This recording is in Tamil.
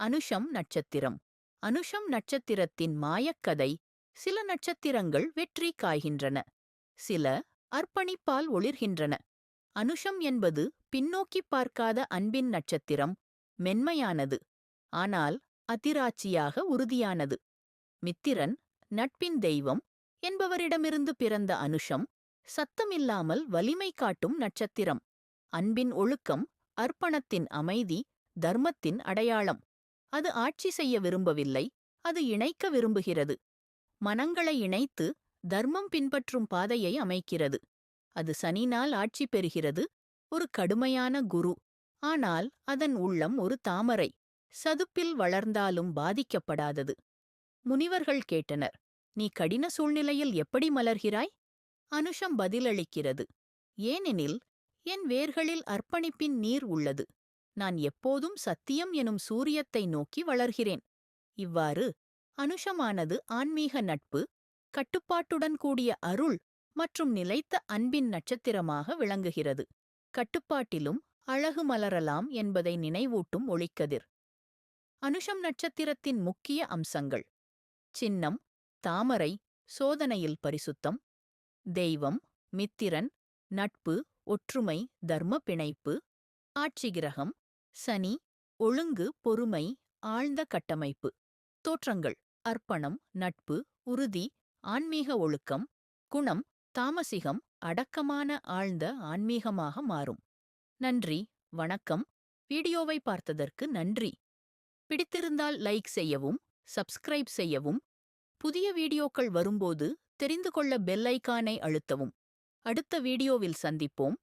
அனுஷம் நட்சத்திரம். அனுஷம் நட்சத்திரத்தின் மாயக்கதை சில நட்சத்திரங்கள் வெற்றி காய்கின்றன சில அர்ப்பணிப்பால் ஒளிர்கின்றன. அனுஷம் என்பது பின்னோக்கிப் பார்க்காத அன்பின் நட்சத்திரம் மென்மையானது ஆனால் அதிராட்சியாக உறுதியானது. மித்திரன் நட்பின் தெய்வம் என்பவரிடமிருந்து பிறந்த அனுஷம் சத்தமில்லாமல் வலிமை காட்டும் நட்சத்திரம். அன்பின் ஒழுக்கம் அர்ப்பணத்தின் அமைதி தர்மத்தின் அடையாளம். அது ஆட்சி செய்ய விரும்பவில்லை அது இணைக்க விரும்புகிறது. மனங்களை இணைத்து தர்மம் பின்பற்றும் பாதையை அமைக்கிறது. அது சனினால் ஆட்சி பெறுகிறது ஒரு கடுமையான குரு. ஆனால் அதன் உள்ளம் ஒரு தாமரை சதுப்பில் வளர்ந்தாலும் பாதிக்கப்படாதது. முனிவர்கள் கேட்டனர் நீ கடின சூழ்நிலையில் எப்படி மலர்கிறாய்? அனுஷம் பதிலளிக்கிறது ஏனெனில் என் வேர்களில் அர்ப்பணிப்பின் நீர் உள்ளது. நான் எப்போதும் சத்தியம் எனும் சூரியத்தை நோக்கி வளர்கிறேன். இவ்வாறு அனுஷமானது ஆன்மீக நட்பு கட்டுப்பாட்டுடன் கூடிய அருள் மற்றும் நிலைத்த அன்பின் நட்சத்திரமாக விளங்குகிறது. கட்டுப்பாட்டிலும் அழகு மலரலாம் என்பதை நினைவூட்டும் ஒளிக்கதிர். அனுஷம் நட்சத்திரத்தின் முக்கிய அம்சங்கள். சின்னம் தாமரை சோதனையில் பரிசுத்தம். தெய்வம் மித்திரன் நட்பு ஒற்றுமை தர்ம பிணைப்பு. ஆட்சி கிரகம் சனி ஒழுங்கு பொறுமை ஆழ்ந்த கட்டமைப்பு. தோற்றங்கள் அர்ப்பணம் நட்பு உறுதி ஆன்மீக ஒழுக்கம் குணம் தாமசிகம் அடக்கமான ஆழ்ந்த ஆன்மீகமாக மாறும். நன்றி வணக்கம். வீடியோவை பார்த்ததற்கு நன்றி. பிடித்திருந்தால் லைக் செய்யவும் சப்ஸ்கிரைப் செய்யவும். புதிய வீடியோக்கள் வரும்போது தெரிந்து கொள்ள பெல் ஐக்கானை அழுத்தவும். அடுத்த வீடியோவில் சந்திப்போம்.